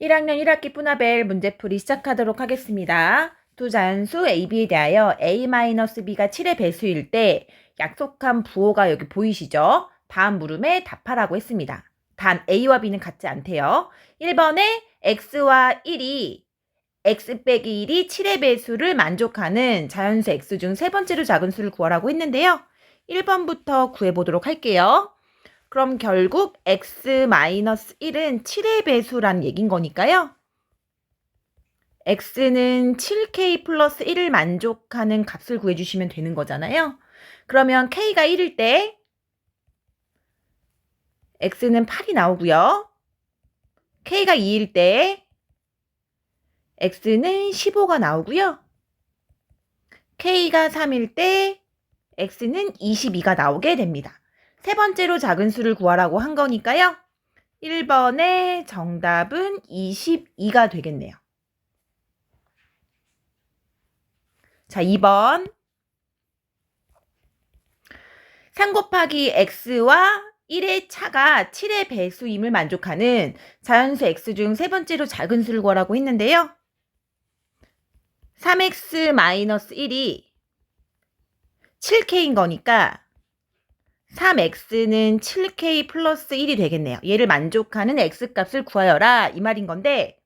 1학년 1학기 뿌나벨 문제풀이 시작하도록 하겠습니다. 두 자연수 AB에 대하여 A-B가 7의 배수일 때 약속한 부호가 여기 보이시죠? 다음 물음에 답하라고 했습니다. 단 A와 B는 같지 않대요. 1번에 X와 1이 X 빼기 1이 7의 배수를 만족하는 자연수 X 중 세 번째로 작은 수를 구하라고 했는데요. 1번부터 구해보도록 할게요. 그럼 결국 x-1은 7의 배수란 얘긴 거니까요. x는 7k 플러스 1을 만족하는 값을 구해주시면 되는 거잖아요. 그러면 k가 1일 때 x는 8이 나오고요. k가 2일 때 x는 15가 나오고요. k가 3일 때 x는 22가 나오게 됩니다. 세 번째로 작은 수를 구하라고 한 거니까요. 1번의 정답은 22가 되겠네요. 자, 2번. 3 곱하기 x와 1의 차가 7의 배수임을 만족하는 자연수 x 중 세 번째로 작은 수를 구하라고 했는데요. 3x-1이 7k인 거니까 3x는 7k 플러스 1이 되겠네요. 얘를 만족하는 x값을 구하여라 이 말인 건데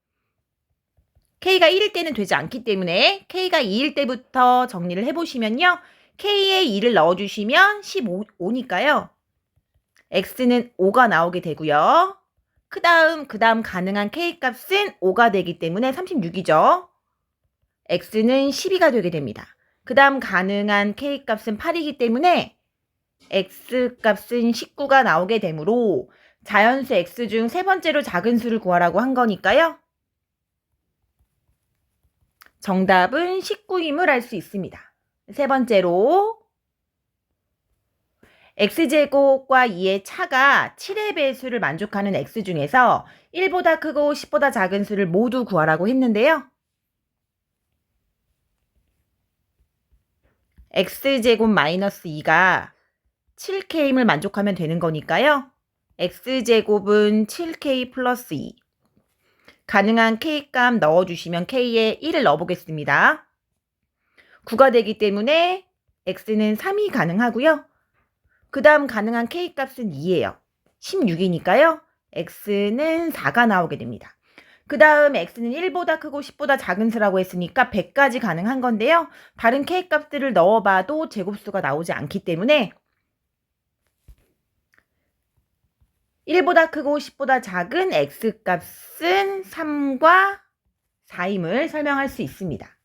k가 1일 때는 되지 않기 때문에 k가 2일 때부터 정리를 해보시면요. k에 2를 넣어주시면 15니까요. x는 5가 나오게 되고요. 그 다음 그 다음 가능한 k값은 5가 되기 때문에 36이죠. x는 12가 되게 됩니다. 그 다음 가능한 k값은 8이기 때문에 x값은 19가 나오게 되므로 자연수 x 중 세 번째로 작은 수를 구하라고 한 거니까요. 정답은 19임을 알 수 있습니다. 세 번째로 x제곱과 2의 차가 7의 배수를 만족하는 x 중에서 1보다 크고 10보다 작은 수를 모두 구하라고 했는데요. x제곱 마이너스 2가 7k임을 만족하면 되는 거니까요. x제곱은 7k 플러스 2. 가능한 k값 넣어주시면 k에 1을 넣어보겠습니다. 9가 되기 때문에 x는 3이 가능하고요. 그 다음 가능한 k값은 2예요. 16이니까요. x는 4가 나오게 됩니다. 그 다음 x는 1보다 크고 10보다 작은 수라고 했으니까 100까지 가능한 건데요. 다른 k값들을 넣어봐도 제곱수가 나오지 않기 때문에 1보다 크고 10보다 작은 x값은 3과 4임을 설명할 수 있습니다.